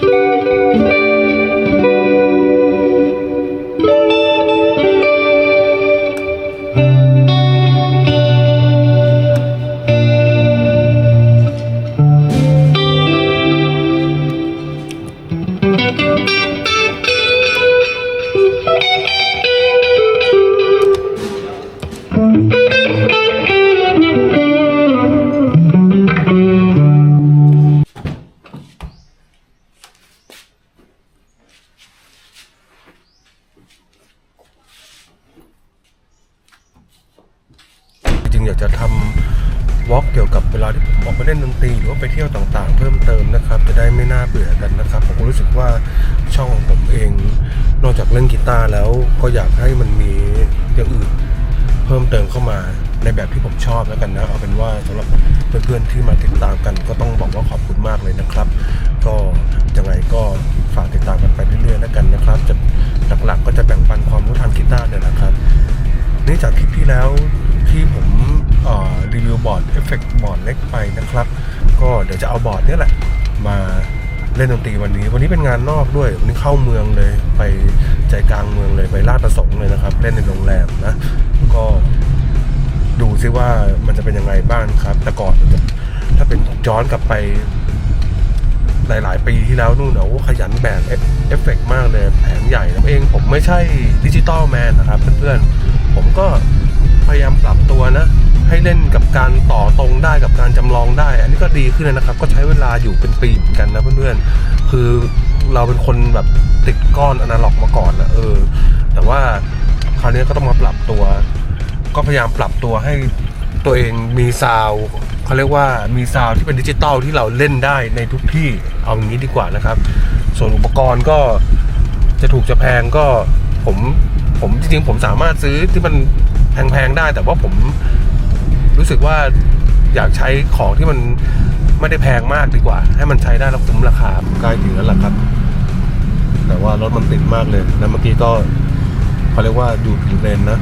จากจะทำวอล์กเกี่ยวกับเวลาที่ผมออกไปเล่นดนตรีหรือว่าไปเที่ยวต่างๆ เพิ่มเติมนะครับ จะได้ไม่น่าเบื่อกันนะครับ ผมรู้สึกว่าช่องของผมเอง นอกจากเล่นกีตาร์แล้วก็อยากให้มันมีอย่างอื่นเพิ่มเติมเข้ามาในแบบที่ผมชอบแล้วกันนะ เอาเป็นว่าสำหรับเพื่อนๆที่มาติดตามกัน ก็ต้องบอกว่าขอบคุณมากเลยนะครับ ก็ยังไงก็ฝากติดตามกันไปเรื่อยๆแล้วกันนะครับ จะหลักๆก็จะแบ่งปันความรู้ทางกีตาร์เนี่ยนะครับนี่จากคลิปที่แล้ว ที่ผมรีวิวบอร์ดเอฟเฟกต์บอร์ดเล็กไปนะครับ ก็เดี๋ยวจะเอาบอร์ดนี้แหละ มาเล่นดนตรีวันนี้ วันนี้เป็นงานนอกด้วย วันนี้เข้าเมืองเลย ไปใจกลางเมืองเลย ไปลาดประสงค์เลยนะครับ เล่นในโรงแรมนะ ก็ดูซิว่ามันจะเป็นยังไงบ้างครับ แต่ก่อนถ้าเป็นย้อนกลับไปหลาย ๆ ปีที่แล้วนู่นนะโอ้ขยันแบกเอฟเอฟเฟกต์มากเลยแผงใหญ่แล้วเองผมไม่ใช่ดิจิตอลแมนนะครับ เพื่อน ๆ ผมก็ ยายามปรับตัวนะ ให้เล่นกับการต่อตรงได้กับการจำลองได้ อันนี้ก็ดีขึ้นนะครับ ก็ใช้เวลาอยู่เป็นปีเหมือนกันนะเพื่อนๆ คือเราเป็นคนแบบติดก้อนอนาล็อกมาก่อนนะเออ แต่ว่าคราวนี้ก็ต้องมาปรับตัว ก็พยายามปรับตัวให้ตัวเองมีซาวเขาเรียกว่ามีซาวที่เป็นดิจิตอลที่เราเล่นได้ในทุกที่เอาอย่างนี้ดีกว่านะครับ ส่วนอุปกรณ์ก็จะถูกจะแพงก็ผมผมจริงๆผมสามารถซื้อที่มัน แพงๆได้ แต่ว่าผมรู้สึกว่าอยากใช้ของที่มันไม่ได้แพงมากดีกว่า ให้มันใช้ได้แล้วคุ้มราคาใกล้ถึงแล้วล่ะครับ แต่ว่ารถมันติดมากเลยแล้วเมื่อกี้ก็เขาเรียกว่าอยู่ผิดเลนนะ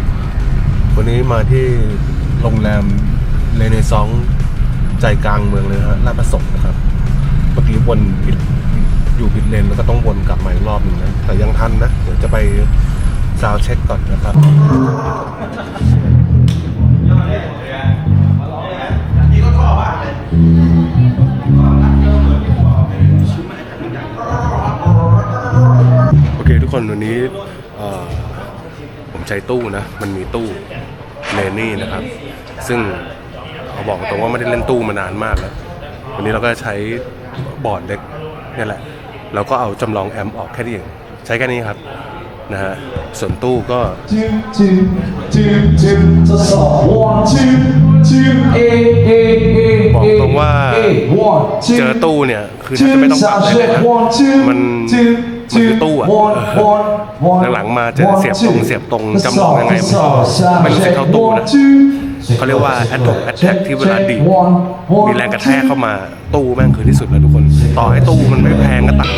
วันนี้มาที่โรงแรมเรเนซองใจกลางเมืองเลยฮะลาดประสงค์นะครับเมื่อกี้วนผิดอยู่ผิดเลนแล้วก็ต้องวนกลับมาอีกรอบหนึ่งนะแต่ยังทันนะเดี๋ยวจะไปซาวเช็คก่อนนะครับ ใช้ตู้นะ มันมีตู้เนนี่นะครับ ซึ่งเขาบอกตรงว่าไม่ได้เล่นตู้มานานมากแล้ว วันนี้เราก็ใช้บอร์ดเล็กนี่แหละ เราก็เอาจำลองแอมป์ออกแค่นี้เองใช้แค่นี้ครับนะฮะ ส่วนตู้ก็บอกตรงว่าเจอตู้เนี่ย คือแทบจะไม่ต้องปรับเลยนะมัน มันคือตู้อะ one one one หลังๆมาเจอเสียบตรงเสียบตรงจำลองยังไงมันก็ไม่รู้สึกเท่าตู้นะเขาเรียกว่า a t t a c attack ที่เวลาดีดมีแรงกระแทกเข้ามาตู้แม่งคือที่สุดแล้วทุกคน ต่อให้ตู้มันไม่แพงก็ตัง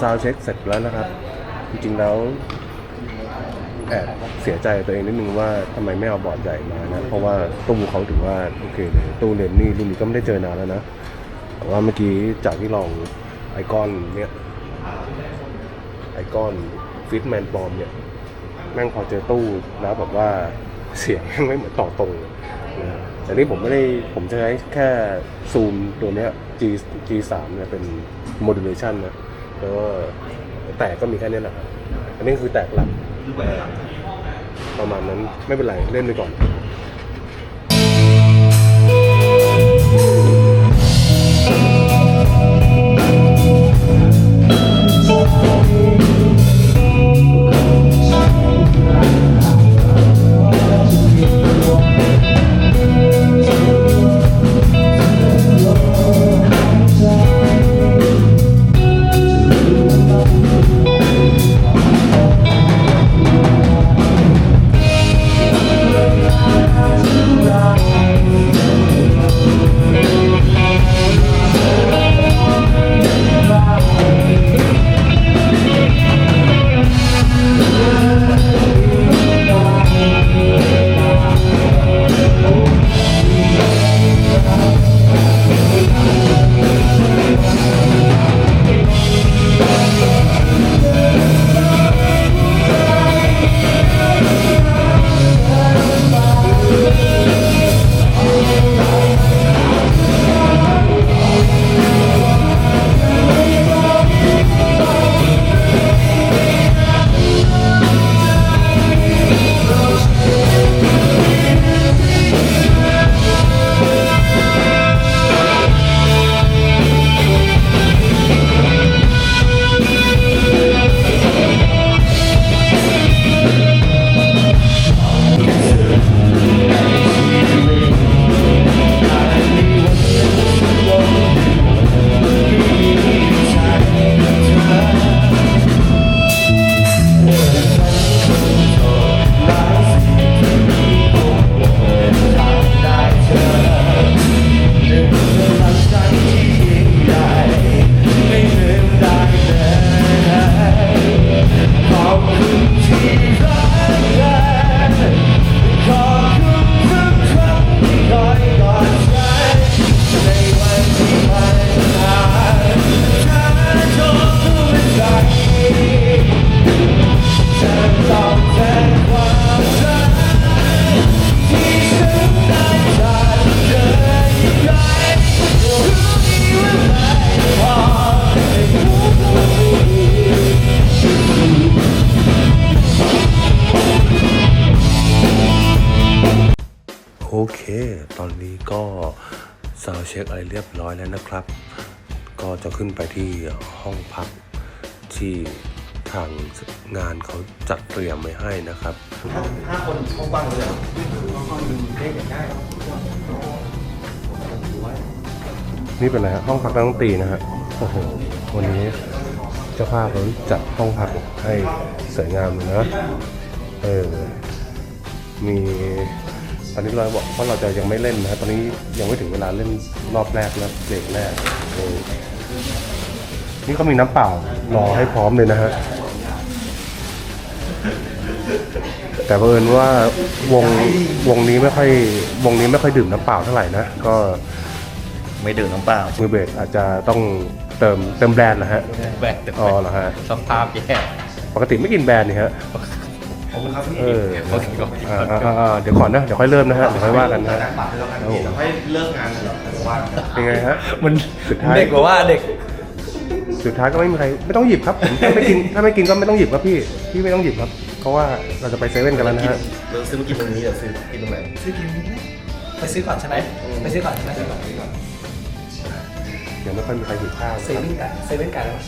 ซาวเช็คเสร็จแล้วนะครับ จริงๆแล้ว แอบเสียใจตัวเองนิดนึงว่าทำไมไม่เอาบอร์ดใหญ่มานะ เพราะว่าตู้เขาถือว่าโอเคเลยตู้เลนนี่รุ่นนี้ก็ไม่ได้เจอนานแล้วนะแต่ว่าเมื่อกี้จากที่ลองไอคอนเนี่ยไอคอนฟิตแมนปอมเนี่ยแม่งพอเจอตู้แล้วแบบว่าเสียงแม่งไม่เหมือนต่อตรงนะแต่นี่ผมไม่ได้ผมใช้แค่ซูมตัวเนี้ย G G3 เนี่ยเป็น modulation นะแล้วก็แตกก็มีแค่นี้แหละอันนี้คือแตกหลัก รือเปล่ประมาณนั้นไม่เป็นไรเล่นไปก่อน เค ตอนนี้ก็ซาวเช็คอะไรเรียบร้อยแล้วนะครับ ก็จะขึ้นไปที่ห้องพักที่ทางงานเขาจัดเตรียมไว้ให้นะครับห้าคนกว้างๆเลยเหรอห้องนึงเล่นกันได้นี่เป็นอะไรฮะห้องพักนักดนตรีนะฮะ โอ้โห วันนี้เจ้าภาพเขาจัดห้องพักให้สวยงามเลยนะ เออ มีต อนนี้เราบอกว่าเราจะยังไม่เล่นนะฮะตอนนี้ยังไม่ถึงเวลาเล่นรอบแรกนะเบรกแรกเออนี่เขามีน้ำเปล่ารอให้พร้อมเลยนะฮะแต่เผอิญว่าวงวงนี้ไม่ค่อยวงนี้ไม่ค่อยดื่มน้ำเปล่าเท่าไหร่นะก็ไม่ดื่มน้ำเปล่ามือเบรกอาจจะต้องเติมเติมแบรนด์นะฮะแบกแต่อ๋อเหรอฮะสภาพแย่ปกติไม่กินแบรนด์นี่ฮะข อบคุณครับพี่เออโอเคครับอ่าอ่าอ่าเดี๋ยวก่อนนะเดี๋ยวค่อยเริ่มนะฮะเดี๋ยวค่อยว่ากันนะฮะบัตรแล้วกันพี่เดี๋ยวให้เลิกงานเลยเหรอว่าเป็นไงฮะ มันสุดท้าย เด็กกว่าว่าเด็ก สุดท้ายก็ไม่มีใครไม่ต้องหยิบครับผมถ้าไม่กินถ้าไม่กินก็ไม่ต้องหยิบครับพี่พี่ไม่ต้องหยิบครับ เพราะว่าเราจะไปเซเว่นกันแล้วนะฮะเราซื้อมากินตรงนี้เดี๋ยวซื้อกินตรงไหนซื้อกินไปซื้อก่อนใช่ไหมไปซื้อก่อนใช่ไหมเดี๋ยวไม่ค่อยมีใครหิวข้าวเซนะครับ เว่นกันเซเว่นกันแล้ว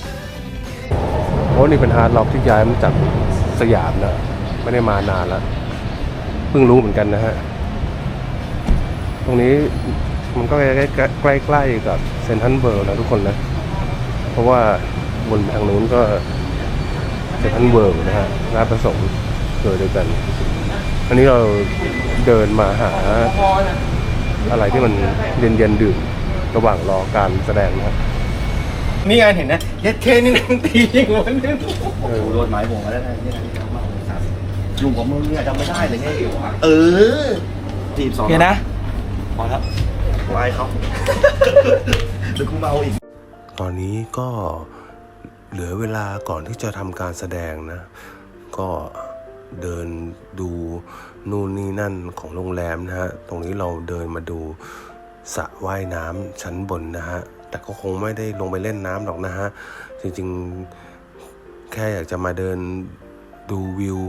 โอ้นี่เป็นฮาร์ดล็อกที่ย้ายมาจากสยามนะ ไม่ได้มานานแล้วเพิ่งรู้เหมือนกันนะฮะ ตรงนี้มันก็ใกล้ใกล้ใกล้ๆกับเซนทรัลเวิลด์นะทุกคนนะ เพราะว่าบนทางนู้นก็เซนทรัลเวิลด์นะฮะราชประสงค์เกิดด้วยกัน อันนี้เราเดินมาหาอะไรที่มันเย็นๆดื่มระหว่างรอการแสดงนะครับนี่ไงเห็นนะเย็ดเคนี่นั่งตีอย่างนั้นเนี่ยเออโอ้โหโดนไม้บ่งมาแล้วนะ ลุงของมึงเนี่ยจำไม่ได้เลยไงเออจีบสองเห็นนะพอแล้วไล่เขาเดี๋ยวกูเมาอีก ตอนนี้ก็เหลือเวลาก่อนที่จะทำการแสดงนะ ก็เดินดูนู่นนี่นั่นของโรงแรมนะฮะ ตรงนี้เราเดินมาดูสระว่ายน้ำชั้นบนนะฮะ แต่ก็คงไม่ได้ลงไปเล่นน้ำหรอกนะฮะ จริงๆ แค่อยากจะมาเดินดูวิว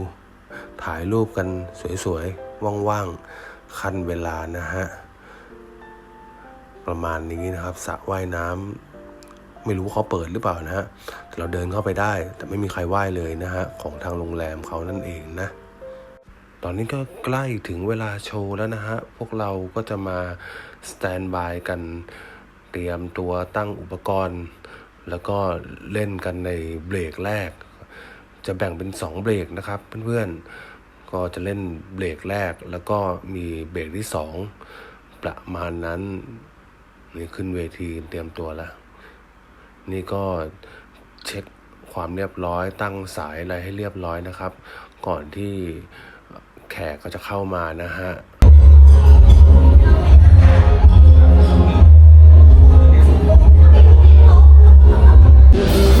ถ่ายรูปกันสวยๆ ว่างๆ คันเวลานะฮะ ประมาณนี้นะครับสระว่ายน้ำไม่รู้เขาเปิดหรือเปล่านะฮะแต่เราเดินเข้าไปได้ แต่ไม่มีใครว่ายเลยนะฮะ ของทางโรงแรมเขานั่นเองนะ ตอนนี้ก็ใกล้ถึงเวลาโชว์แล้วนะฮะ พวกเราก็จะมาสแตนบายกันเตรียมตัวตั้งอุปกรณ์ แล้วก็เล่นกันในเบรกแรก จะแบ่งเป็น 2 เบรกนะครับเพื่อนๆ ก็จะเล่นเบรกแรกแล้วก็มีเบรกที่ 2 ประมาณนั้นนี่ขึ้นเวทีเตรียมตัวแล้ว นี่ก็เช็คความเรียบร้อยตั้งสายอะไรให้เรียบร้อยนะครับ ก่อนที่แขกก็จะเข้ามานะฮะเ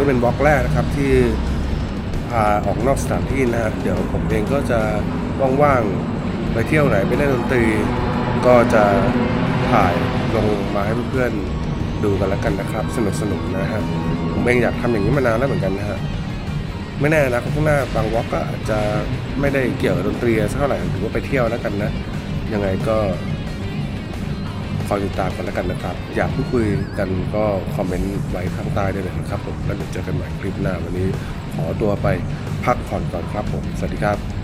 นี้เป็นวอล์กแรกนะครับที่พาออกนอกสถานที่นะฮะเดี๋ยวผมเองก็จะว่างๆไปเที่ยวไหนไปเล่นดนตรี ก็จะถ่ายลงมาให้เพื่อนๆดูกันแล้วกันนะครับ สนุกๆนนะฮะผมเองอยากทำอย่างนี้มานานแล้วเหมือนกันนะฮะไม่แน่นะข้างหน้าบางวอล์กก็อาจจะไม่ได้เกี่ยวกับดนตรีสักเท่าไหร่ถือว่าไปเที่ยวแล้วกันนะยังไงก็ คอยติดตามกันแล้วกันนะครับ อยากพูดคุยกันก็คอมเมนต์ไว้ข้างใต้ได้เลยนะครับผมแล้วเดี๋ยวเจอกันใหม่คลิปหน้าวันนี้ขอตัวไปพักผ่อนก่อนครับผม สวัสดีครับ